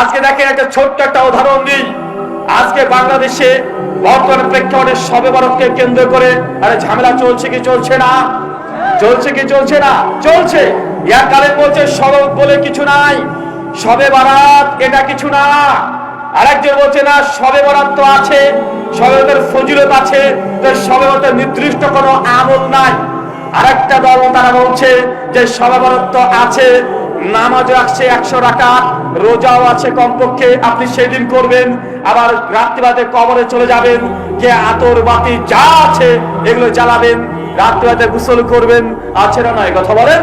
আজকে দেখেন একটা ছোট্ট একটা উদাহরণ দিই। আজকে বাংলাদেশে বর্তমান প্রেক্ষাপটে সবে ভারতকে কেন্দ্র করে, আরে ঝামেলা চলছে কি চলছে না? চলছে কি চলছে না? চলছে। বলছে সড়ক বলে কিছু নাই। সবে বারাত এটা কিছু না। আরেকজন বলছে, না, সবে বরাত তো আছে, সবে ফজিলত আছে সবে বরাতের নির্দিষ্ট কোনো আমল নাই। আরেকটা দল তারা বলছে যে সবে বরাত তো আছে নামাজ রাখছে একশো টাকা রোজাও আছে কমপক্ষে, আপনি সেদিন করবেন, আবার রাত্রিবাদে কবরে চলে যাবেন যে আতর বাতি যা আছে এগুলো জ্বালাবেন, রাত্রিবাদে গোসল করবেন আছে না নয়, কথা বলেন?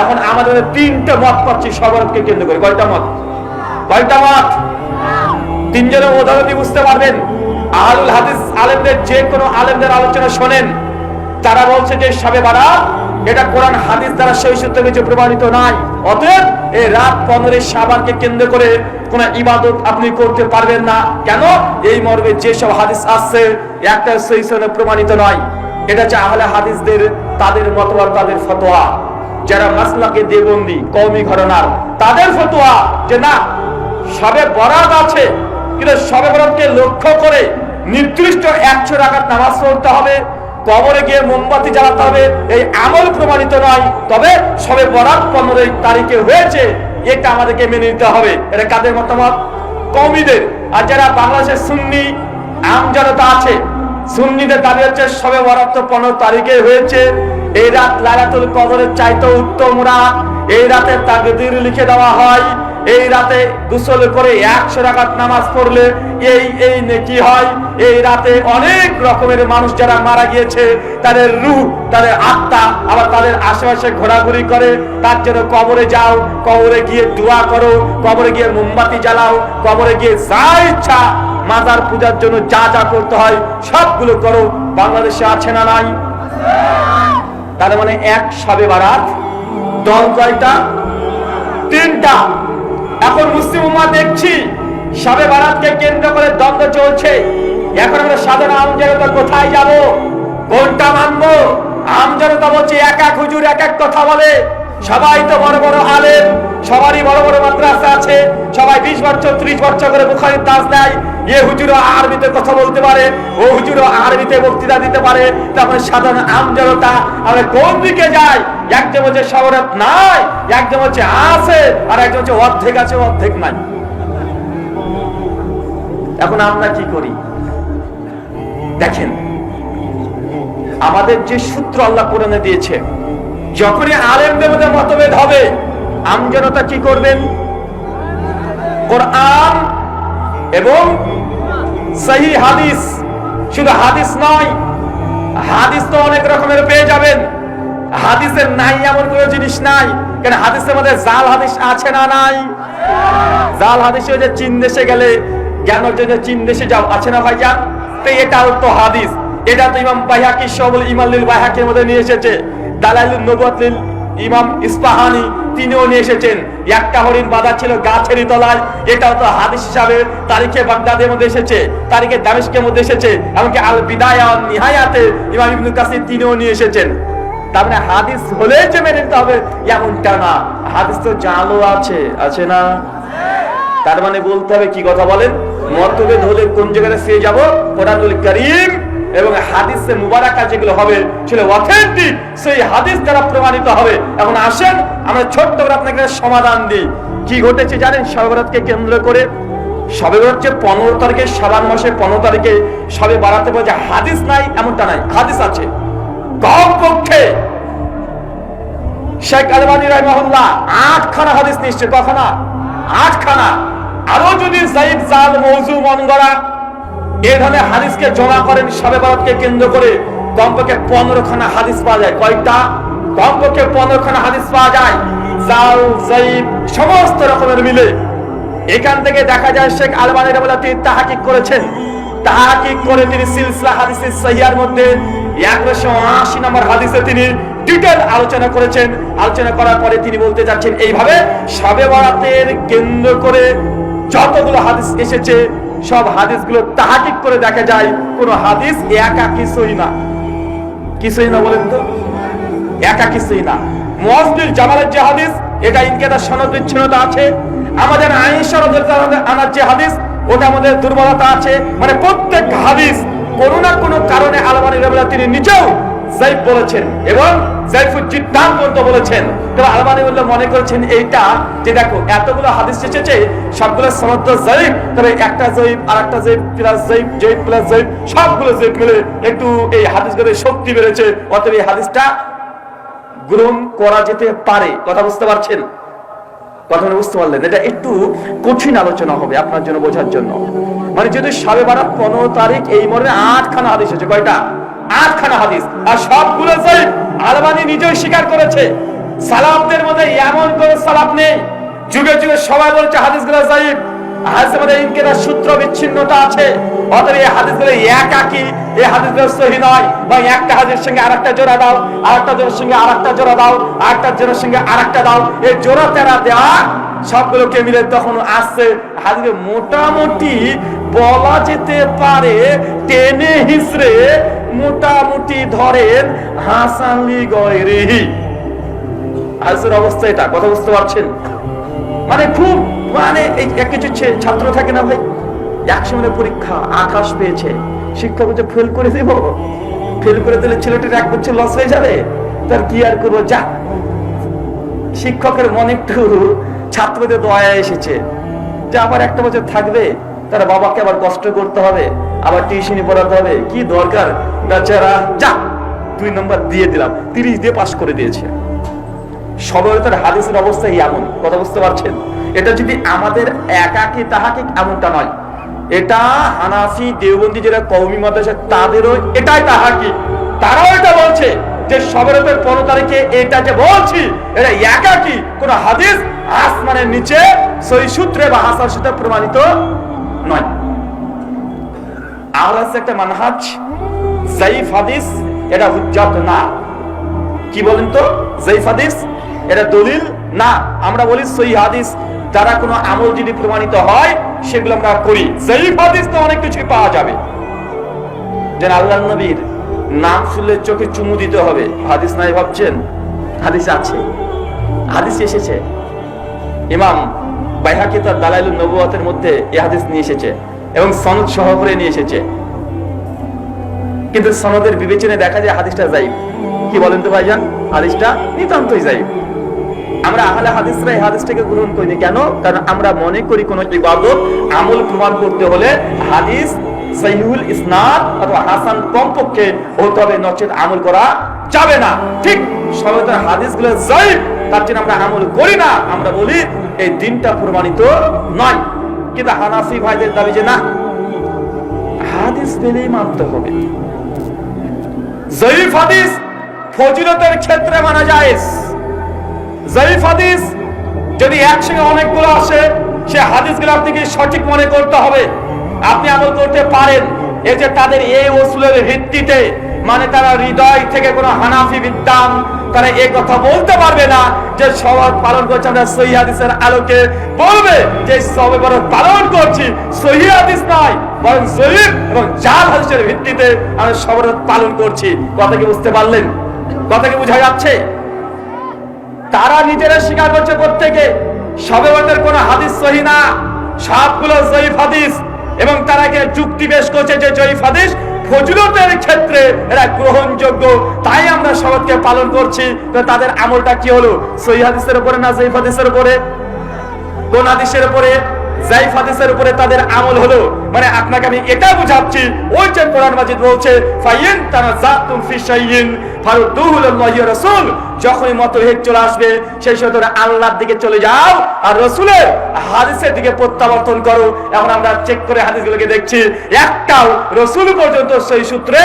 এখন আমাদের তিনটে মত পাচ্ছি সবরকে কেন্দ্র করে। কয়টা মত? কয়টা মত? তিনজনের উদাহরণ বুঝতে পারবেন। আহলুল হাদিস আলেমদের যে কোনো আলেমদের আলোচনা শোনেন। তারা বলছে যে সবে বারাত এটা কোরআন, হাদিস দ্বারা সেই সূত্রে কিছু প্রমাণিত নাই। অতএব এই রাত পনেরোই সাবানকে কেন্দ্র করে কোন ইবাদত আপনি করতে পারবেন না। কেন? এই মর্মে যেসব হাদিস আসছে, একটা সেই প্রমাণিত নয়। এটা হচ্ছে আহলে হাদিসদের, তাদের মতবাদ, তাদের ফতোয়া। যারা মাসলাকে দেবন্দি, কওমি ঘটনার তাদের ফতোয়া যে না, সবে বরাত আছে, কিন্তু সবে বরাতকে লক্ষ্য করে নির্দিষ্ট একশো রাখার নামাজ পড়তে হবে। কবরে গিয়ে মোমবাতি জ্বালাতে হবে, এই আমল প্রমাণিত নয়। তবে সবে বরাত পনেরোই তারিখে হয়েছে, এটা আমাদেরকে মেনে নিতে হবে। এটা কাদের মতামত? কমিদের আর যারা বাংলাদেশের সুন্নি, আম জনতা আছে, সুন্নিদের দাবি হচ্ছে সবে বরাত পনেরো তারিখে হয়েছে। এই রাত লালাতুল কদরের চাইতে উত্তম রাত। এই রাতে তাকদীর লিখে দেওয়া হয়। এই রাতে গোসল করে একশো রাকাত নামাজ পড়লে এই এই নেকি হয়। এই রাতে অনেক রকমের মানুষ যারা মারা গিয়েছে, তাদের রূহ তাদের আত্মা আবার তাদের আশেপাশে ঘোরাঘুরি করে। তার জন্য কবরে যাও, কবরে গিয়ে দোয়া করো, কবরে গিয়ে মোমবাতি জ্বালাও, কবরে গিয়ে যা ইচ্ছা মাজার পূজার জন্য যা যা করতে হয়, সবগুলো করো। বাংলাদেশে আছে না নাই? তার মানে এক সবে বারাত দল কয়টা? তিনটা। এখন মুসলিম উম্মা দেখছি, সবে বারাতকে কেন্দ্র করে দ্বন্দ্ব চলছে। এখন আমরা সাধারণ আমজনতা কোথায় যাব? কোনটা মানবো? আমজনতা বলছে, এক এক হুজুর এক এক কথা বলে। সবাই তো বড় বড় আলেম, সবারই বড় বড় মাদ্রাসা আছে। সবাই বিশ বছর, ত্রিশ বছর করে বুখারির তাজ দেয় এ হুজুরও আরবিতে কথা বলতে পারে, ও হুজুরও আরবিতে বক্তৃতা দিতে পারে। তারপরে সাধারণ আমজনতা আমরা কোন দিকে যাই? একজন হচ্ছে শহরত নাই, একজন হচ্ছে আছে, আর একজন হচ্ছে অর্ধেক আছে, অর্ধেক নাই। এখন আমরা কি করি? দেখেন, আমাদের যে সূত্র আল্লাহ কোরআনে দিয়েছে, যখনই আলেমদের মধ্যে মতভেদ হবে, আমজনতা কি করবেন? কোরআন এবং সহি হাদিস। শুধু হাদিস নয়, হাদিস তো অনেক রকমের পেয়ে যাবেন। হাদিসের নাই এমন কোনো জিনিস নাই। কেন হাদিসের মধ্যে জাল হাদিস আছে না নাই? জাল হাদিস যে চীন দেশে গেলে জ্ঞান অর্জনে চীন দেশে যাও, আছে না ভাইজান? তো এটাও তো হাদিস। এটা তো ইমাম বাইহাকি সবল ইমাল্লিল বাইহাকির মধ্যে নিয়ে এসেছে। দালাইলুন নবুয়াতিল ইমাম ইস্পাহানি, তিনিও নিয়ে এসেছেন। একটা হরিণ বাঁধা ছিল গাছেরই তলায়। এটাও তো হাদিস হিসাবে তারিখে বাগদাদের মধ্যে এসেছে, তারিখে দামেস্কের মধ্যে এসেছে। এমনকি আল বিদায়া নিহায়াতে ইমাম ইবনুল কাসির তিনিও নিয়ে এসেছেন। তার মানে হাদিস হলে যে মেনে নিতে হবে, এমনটা না। হাদিস তো জালও আছে আছে না? তার মানে বলতে হবে কি কথা বলেন? মতভেদ হলে কোন জায়গায় সে যাব? কোরআনুল করিম এবং হাদিসে মুবারাকা যেগুলো হবে, সেগুলো অথেন্টিক সেই হাদিস দ্বারা প্রমাণিত হবে। এখন আসেন, আমরা ছোট্ট করে আপনাকে সমাধান দিই। কি ঘটেছে জানেন? সর্বরাতকে কেন্দ্র করে সবে হচ্ছে পনেরো তারিখে, সাবান মাসের পনেরো তারিখে সবে বাড়াতে বলছে হাদিস নাই, এমনটা নাই। হাদিস আছে কমপক্ষে শেখ আলমানি রহমাহুল্লাহ আটখানা হাদিস নিশ্চয় কখনা? আটখানা। আরও যদি জাইদ জাল মৌজু মন গড়া এই ধরনের হাদিসকে জমা করেন সবে বারাতকে কেন্দ্র করে কমপক্ষে পনেরো খানা হাদিস পাওয়া যায়। কয়েকটা কমপক্ষে পনেরো খানা হাদিস পাওয়া যায়। জাল, জাইদ, সমস্ত রকমের মিলে। এখান থেকে দেখা যায় শেখ আলমানি রহমাল্লাহ তিনি তাহাকিক করেছেন। তাহাকিক করে তিনি সিলসিলা হাদিসের সহিয়ার মধ্যে একশো আশি নম্বর হাদিসে তিনি আলোচনা করেছেন। আলোচনা করার পরে তিনি বলতে এইভাবে সবে বরাতের কেন্দ্র করে যতগুলো হাদিস এসেছে, সব হাদিসগুলো করে দেখা যায়, কোন হাদিস একা কিছুই না। কিছুই না বলেন তো? একা কিছুই না। মসজিদ জামালের যে হাদিস, এটা ইনকেদার সনদ বিচ্ছিন্নতা আছে। আমাদের রাদিয়াল্লাহু আনহা আনার যে হাদিস, ওটা আমাদের দুর্বলতা আছে। মানে প্রত্যেক হাদিস কোনো না কোনো কারণে আলমানি তিনি নিজেও জাইফ বলেছেন এবং একটা একটা এই শক্তি বেড়েছে। অতএব এই হাদিসটা গ্রহণ করা যেতে পারে। কথা বুঝতে পারছেন? কথাটা বুঝতে পারলেন, এটা একটু কঠিন আলোচনা হবে আপনার জন্য বোঝার জন্য। মানে যদি সাবে বারা পনেরো তারিখ এই মর্মে আটখানা হাদিস হয়েছে কয়টা? আটখানা হাদিস। আর সবগুলো সেই আলবানি নিজেই স্বীকার করেছে। সালাফদের মধ্যে এমন করে সালাফ নেই। যুগে যুগে সবাই বলছে হাদিসগুলা হাদিসের মধ্যে ইনকেরার সবগুলোকে মিলে তখন আসছে মোটামুটি বলা যেতে পারে টেনে হিসড়ে মোটামুটি ধরেন হাসানলি গয়রেহি হাদিসের অবস্থা এটা, কথা বুঝতে পারছেন? মানে খুব মানে এই কিছু ছাত্র থাকে না ভাই? একসঙ্গে পরীক্ষা, আকাশ পেয়েছে। শিক্ষক বলছে ফেল করে দেব? ফেল করে দিলে ছেলেটির এক বছর লস হয়ে যাবে? তার কি আর করব? যা। শিক্ষকের মনে একটু ছাত্রদের দয়া এসেছে। যে আবার একটা বছর থাকবে, তার বাবাকে আবার কষ্ট করতে হবে, আবার টিউশনি পড়াতে হবে। কি দরকার? বেচারা, যা, দুই নম্বর দিয়ে দিলাম, তিরিশ দিয়ে পাশ করে দিয়েছে। সবরতার হাদিসের অবস্থা এমন, কথা বুঝতে পারছেন? এটা যদি আমাদের একাকি, তাহাকে এমনটা নয়। এটা হানাফি দেওবন্দি যারা কৌমি মত আছে তাদেরও এটাই তাহাকি। তারাও এটা বলছে যে সবরতের পনেরো তারিখে এটা যে বলছি এটা একাকি। কোন হাদিস আসমানের নিচে সই সূত্রে বা হাসার সূত্রে প্রমাণিত নয়। আর আছে একটা মানহাজ, জাইফ হাদিস, এটা হুজ্জাত না। কি বলেন তো? জয়ীফ হাদিস, এটা দলিল না। আমরা বলি সই হাদিস দ্বারা কোনো আমল যদি প্রমাণিত হয়, সেগুলো আমরা করি। জয়ীফ হাদিস তো অনেক কিছুই পাওয়া যাবে। যেন আল্লাহ নবীর নাম শুনলে চোখে চুমু দিতে হবে। হাদিস নাই ভাবছেন? হাদিস আছে। হাদিস এসেছে। ইমাম বাইহাকি তার দালাইলুন নবুয়াতের মধ্যে এ হাদিস নিয়ে এসেছে এবং সনদ সহকারে নিয়ে এসেছে। কিন্তু সনদের বিবেচনায় দেখা যায় হাদিসটা যাইব কি বলেন তো ভাইজান? হাদিসটা নিতান্তই যাইব আমরা আহলে হাদিসরা এই হাদিসটাকে গ্রহণ করিনি কেন? কারণ আমরা মনে করি কোন ইবাদত আমল প্রমাণ করতে হলে হাদিস সহিহুল ইসনাদ অথবা হাসান কমপক্ষে হতে হবে, নচেত আমল করা যাবে না। ঠিক সবেতার হাদিসগুলো যাইব তার জন্য আমরা আমল করি না। আমরা বলি, এই দিনটা প্রমাণিত নয়। কিন্তু হানাফি ভাইদের দাবি যে না, হাদিস পেলেই মানতে হবে। জয়ীফ হাদিস ফজিলতের ক্ষেত্রে মানা যায়। জয়ীফ হাদিস, যদি একসঙ্গে অনেকগুলো আসে, সে হাদিসগুলো আপনাকে সঠিক মনে করতে হবে। আপনি আমল করতে পারেন। এই যে তাদের এই ওসুলের ভিত্তিতে মানে তারা হৃদয় থেকে কোনো হানাফি বিদ্যান তারা এই কথা বলতে পারবে না যে সবাদ পালন করছে, আমরা সহি হাদিসের আলোকে বলবে যে সবে পালন করছি। সহি হাদিস নয়, বরং জয়ীফ এবং জাল হাদিসের ভিত্তিতে আমরা সবার পালন করছি। কথা কি বুঝতে পারলেন? কথা কি বোঝা যাচ্ছে? তারা নিজেরা স্বীকার করছে প্রত্যেকে। সবে সবেবাদের কোন হাদিস সহি না। সবগুলো জয়ীফ হাদিস। এবং তারাকে যুক্তি বেশ করছে যে জয়ীফ হাদিস ফজিলতের ক্ষেত্রে এরা গ্রহণযোগ্য। তাই আমরা সবাইকে পালন করছি। তো তাদের আমলটা কি হলো? সহি হাদিসের উপরে না জয়ীফ হাদিসের উপরে? কোন হাদিসের উপরে? উপরে তাদের আমল হলো। মানে আপনাকে আমি এটা বুঝাচ্ছি, ওই যে কোরআন মাজিদ বলছে ফি ওয়া রাসূল। যখনই মতভেদ চলে আসবে, সেই সময় তোমরা আল্লাহর দিকে চলে যাও আর রাসূলের হাদিসের দিকে প্রত্যাবর্তন করো। এখন আমরা চেক করে হাদিসগুলোকে দেখছি। একটাও রসুল পর্যন্ত সেই সূত্রে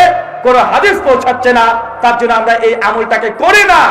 কোন হাদিস পৌঁছাচ্ছে না। তার জন্য আমরা এই আমলটাকে করি না।